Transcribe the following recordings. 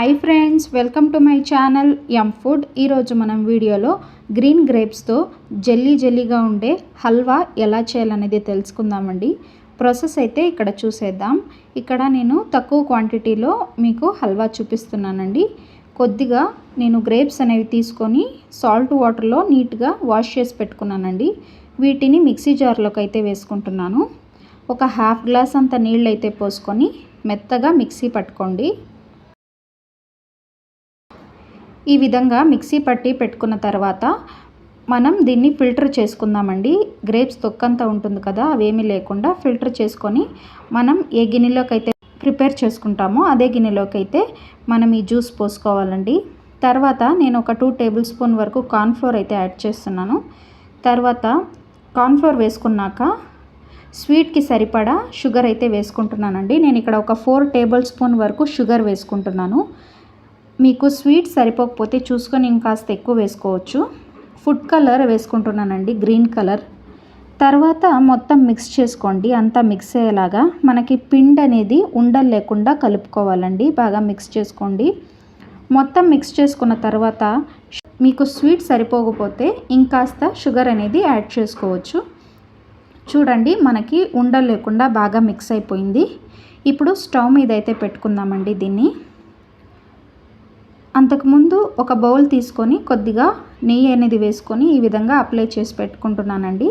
Hi friends welcome to my channel M food ఈరోజు మనం వీడియోలో గ్రీన్ గ్రేప్స్తో జెల్లీ జెల్లీగా ఉండే హల్వా ఎలా చేయాలనేది తెలుసుకుందామండి. ప్రాసెస్ అయితే ఇక్కడ చూసేద్దాం. ఇక్కడ నేను తక్కువ క్వాంటిటీలో మీకు హల్వా చూపిస్తున్నానండి. కొద్దిగా నేను గ్రేప్స్ అనేవి తీసుకొని సాల్ట్ వాటర్లో నీట్గా వాష్ చేసి పెట్టుకున్నానండి. వీటిని మిక్సీ జార్లోకి అయితే వేసుకుంటున్నాను. ఒక హాఫ్ గ్లాస్ అంత నీళ్ళు అయితే పోసుకొని మెత్తగా మిక్సీ పట్టుకోండి. ఈ విధంగా మిక్సీ పట్టి పెట్టుకున్న తర్వాత మనం దీన్ని ఫిల్టర్ చేసుకుందామండి. గ్రేప్స్ తొక్కంతా ఉంటుంది కదా అవేమీ లేకుండా ఫిల్టర్ చేసుకొని మనం ఏ గిన్నెలోకి అయితే ప్రిపేర్ చేసుకుంటామో అదే గిన్నెలోకి అయితే మనం ఈ జ్యూస్ పోసుకోవాలండి. తర్వాత నేను ఒక టూ టేబుల్ స్పూన్ వరకు కార్న్ఫ్లోర్ అయితే యాడ్ చేస్తున్నాను. తర్వాత కార్న్ఫ్లోర్ వేసుకున్నాక స్వీట్కి సరిపడా షుగర్ అయితే వేసుకుంటున్నానండి. నేను ఇక్కడ ఒక ఫోర్ టేబుల్ స్పూన్ వరకు షుగర్ వేసుకుంటున్నాను. మీకు స్వీట్ సరిపోకపోతే చూసుకొని ఇంకాస్త ఎక్కువ వేసుకోవచ్చు. ఫుడ్ కలర్ వేసుకుంటున్నానండి గ్రీన్ కలర్ తర్వాత మొత్తం మిక్స్ చేసుకోండి అంతా మిక్స్ అయ్యేలాగా. మనకి పిండి అనేది ఉండలు లేకుండా కలుపుకోవాలండి బాగా మిక్స్ చేసుకోండి. మొత్తం మిక్స్ చేసుకున్న తర్వాత మీకు స్వీట్ సరిపోకపోతే ఇంకాస్త షుగర్ అనేది యాడ్ చేసుకోవచ్చు. చూడండి మనకి ఉండలు లేకుండా బాగా మిక్స్ అయిపోయింది. ఇప్పుడు స్టవ్ మీద అయితే పెట్టుకుందామండి దీన్ని. అంతకుముందు ఒక బౌల్ తీసుకొని కొద్దిగా నెయ్యి అనేది వేసుకొని ఈ విధంగా అప్లై చేసి పెట్టుకుంటున్నానండి.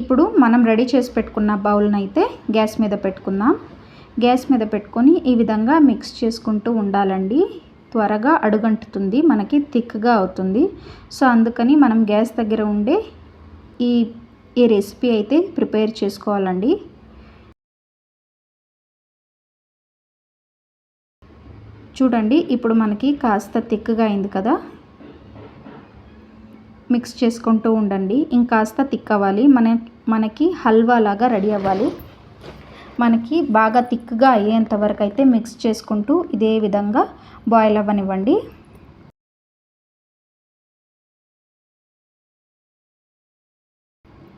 ఇప్పుడు మనం రెడీ చేసి పెట్టుకున్న బౌల్ని అయితే గ్యాస్ మీద పెట్టుకుందాం. గ్యాస్ మీద పెట్టుకొని ఈ విధంగా మిక్స్ చేసుకుంటూ ఉండాలండి. త్వరగా అడుగంటుతుంది మనకి థిక్గా అవుతుంది. సో అందుకని మనం గ్యాస్ దగ్గర ఉండే ఈ ఈ రెసిపీ అయితే ప్రిపేర్ చేసుకోవాలండి. చూడండి ఇప్పుడు మనకి కాస్త థిక్గా అయింది కదా. మిక్స్ చేసుకుంటూ ఉండండి. ఇంకాస్త థిక్ అవ్వాలి మన మనకి హల్వా లాగా రెడీ అవ్వాలి. మనకి బాగా థిక్గా అయ్యేంత వరకు అయితే మిక్స్ చేసుకుంటూ ఇదే విధంగా బాయిల్ అవ్వనివ్వండి.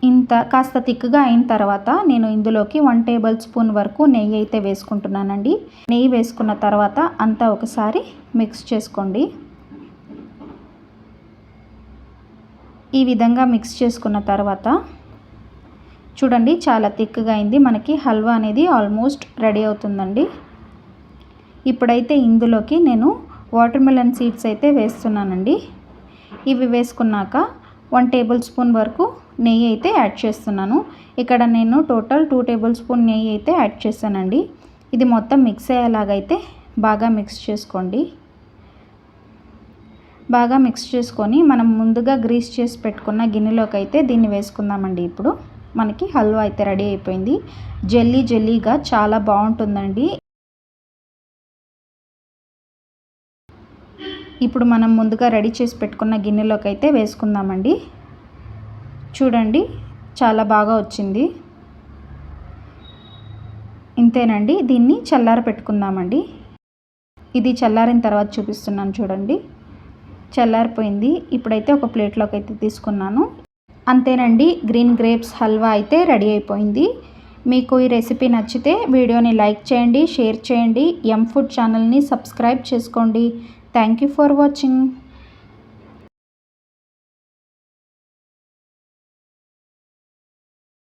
ఇంత కాస్త థిక్గా అయిన తర్వాత నేను ఇందులోకి వన్ టేబుల్ స్పూన్ వరకు నెయ్యి అయితే వేసుకుంటున్నానండి. నెయ్యి వేసుకున్న తర్వాత అంతా ఒకసారి మిక్స్ చేసుకోండి. ఈ విధంగా మిక్స్ చేసుకున్న తర్వాత చూడండి చాలా థిక్గా అయింది. మనకి హల్వా అనేది ఆల్మోస్ట్ రెడీ అవుతుందండి. ఇప్పుడైతే ఇందులోకి నేను వాటర్ మిలన్ సీడ్స్ అయితే వేస్తున్నానండి. ఇవి వేసుకున్నాక వన్ టేబుల్ స్పూన్ వరకు నెయ్యి అయితే యాడ్ చేస్తున్నాను. ఇక్కడ నేను టోటల్ టూ టేబుల్ స్పూన్ నెయ్యి అయితే యాడ్ చేశానండి. ఇది మొత్తం మిక్స్ అయ్యేలాగైతే బాగా మిక్స్ చేసుకోండి. బాగా మిక్స్ చేసుకొని మనం ముందుగా గ్రీస్ చేసి పెట్టుకున్న గిన్నెలోకి అయితే దీన్ని వేసుకుందామండి ఇప్పుడు. మనకి హల్వా అయితే రెడీ అయిపోయింది. జెల్లీ జెల్లీగా చాలా బాగుంటుందండి. ఇప్పుడు మనం ముందుగా రెడీ చేసి పెట్టుకున్న గిన్నెలోకి అయితే వేసుకుందామండి. చూడండి చాలా బాగా వచ్చింది. ఇంతేనండి దీన్ని చల్లార పెట్టుకుందామండి. ఇది చల్లారిన తర్వాత చూపిస్తున్నాను చూడండి. చల్లారిపోయింది ఇప్పుడైతే ఒక ప్లేట్లోకి అయితే తీసుకున్నాను. అంతేనండి గ్రీన్ గ్రేప్స్ హల్వా అయితే రెడీ అయిపోయింది. మీకు ఈ రెసిపీ నచ్చితే వీడియోని లైక్ చేయండి షేర్ చేయండి. ఎం ఫుడ్ ఛానల్ని సబ్స్క్రైబ్ చేసుకోండి. Thank you for watching